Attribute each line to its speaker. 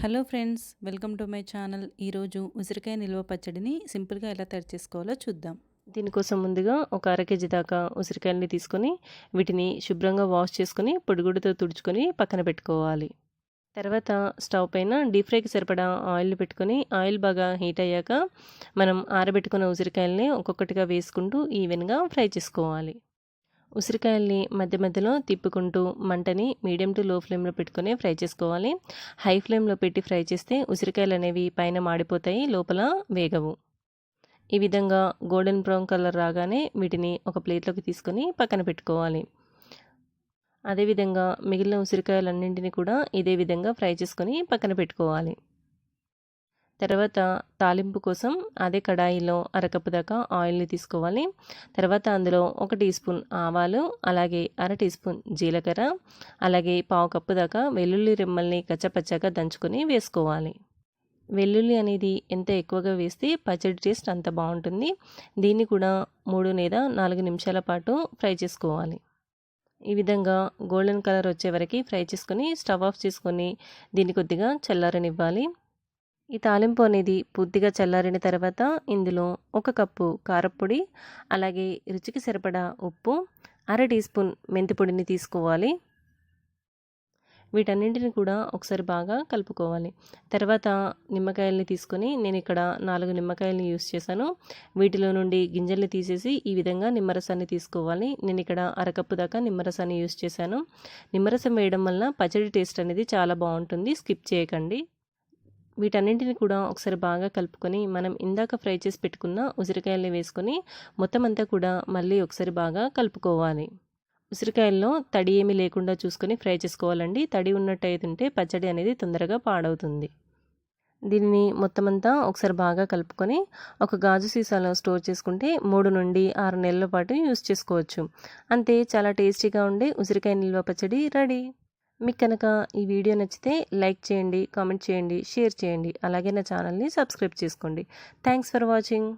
Speaker 1: Hello friends welcome to my channel. ఈరోజు ఉసిరికాయ నిల్వ పచ్చడిని సింపుల్గా ఎలా తయారు చేసుకోవాలో చూద్దాం.
Speaker 2: దీనికోసం ముందుగా ఒక అర కేజీ దాకా ఉసిరికాయలని తీసుకొని వీటిని శుభ్రంగా వాష్ చేసుకొని పొడిగుడితో తుడుచుకొని పక్కన పెట్టుకోవాలి. తర్వాత స్టవ్ పైన డీప్ ఫ్రైకి సరిపడా ఆయిల్ పెట్టుకొని ఆయిల్ బాగా హీట్ అయ్యాక మనం ఆరబెట్టుకున్న ఉసిరికాయలని ఒక్కొక్కటిగా వేసుకుంటూ ఈవెన్గా ఫ్రై చేసుకోవాలి. ఉసిరికాయల్ని మధ్య మధ్యలో తిప్పుకుంటూ మంటని మీడియం టు లో ఫ్లేమ్లో పెట్టుకొని ఫ్రై చేసుకోవాలి. హై ఫ్లేమ్లో పెట్టి ఫ్రై చేస్తే ఉసిరికాయలు అనేవి పైన మాడిపోతాయి లోపల వేగవు. ఈ విధంగా గోల్డెన్ బ్రౌన్ కలర్ రాగానే వీటిని ఒక ప్లేట్లోకి తీసుకొని పక్కన పెట్టుకోవాలి. అదేవిధంగా మిగిలిన ఉసిరికాయలన్నింటినీ కూడా ఇదే విధంగా ఫ్రై చేసుకొని పక్కన పెట్టుకోవాలి. తర్వాత తాలింపు కోసం అదే కడాయిలో అరకప్పు దాకా ఆయిల్ని తీసుకోవాలి. తర్వాత అందులో ఒక టీ స్పూన్ ఆవాలు అలాగే అర టీ స్పూన్ జీలకర్ర అలాగే పావు కప్పు దాకా వెల్లుల్లి రెమ్మల్ని కచ్చపచ్చగా దంచుకొని వేసుకోవాలి. వెల్లుల్లి అనేది ఎంత ఎక్కువగా వేస్తే పచ్చడి టేస్ట్ అంత బాగుంటుంది. దీన్ని కూడా మూడు లేదా నాలుగు నిమిషాల పాటు ఫ్రై చేసుకోవాలి. ఈ విధంగా గోల్డెన్ కలర్ వచ్చే వరకు ఫ్రై చేసుకొని స్టవ్ ఆఫ్ చేసుకొని దీన్ని కొద్దిగా చల్లారనివ్వాలి. ఈ తాలింపు అనేది పూర్తిగా చల్లారిన తర్వాత ఇందులో ఒక కప్పు కారపొడి అలాగే రుచికి సరిపడా ఉప్పు అర టీ స్పూన్ మెంతిపొడిని తీసుకోవాలి. వీటన్నింటిని కూడా ఒకసారి బాగా కలుపుకోవాలి. తర్వాత నిమ్మకాయల్ని తీసుకొని నేను ఇక్కడ నాలుగు నిమ్మకాయలని యూస్ చేశాను. వీటిలో నుండి గింజల్ని తీసేసి ఈ విధంగా నిమ్మరసాన్ని తీసుకోవాలి. నేను ఇక్కడ అరకప్పు దాకా నిమ్మరసాన్ని యూస్ చేశాను. నిమ్మరసం వేయడం వల్ల పచ్చడి టేస్ట్ అనేది చాలా బాగుంటుంది. స్కిప్ చేయకండి. వీటన్నింటిని కూడా ఒకసారి బాగా కలుపుకొని మనం ఇందాక ఫ్రై చేసి పెట్టుకున్న ఉసిరికాయల్ని వేసుకొని మొత్తం అంతా కూడా మళ్ళీ ఒకసారి బాగా కలుపుకోవాలి. ఉసిరికాయల్లో తడి ఏమీ లేకుండా చూసుకొని ఫ్రై చేసుకోవాలండి. తడి ఉన్నట్టు ఉంటే పచ్చడి అనేది తొందరగా పాడవుతుంది. దీనిని మొత్తం అంతా ఒకసారి బాగా కలుపుకొని ఒక గాజు సీసాలో స్టోర్ చేసుకుంటే మూడు నుండి ఆరు నెలల పాటు యూస్ చేసుకోవచ్చు. అంతే చాలా టేస్టీగా ఉండే ఉసిరికాయ నిల్వ పచ్చడి రెడీ. మీకు కనుక ఈ వీడియో నచ్చితే లైక్ చేయండి కామెంట్ చేయండి షేర్ చేయండి. అలాగే నా ఛానల్ని సబ్స్క్రైబ్ చేసుకోండి. Thanks for watching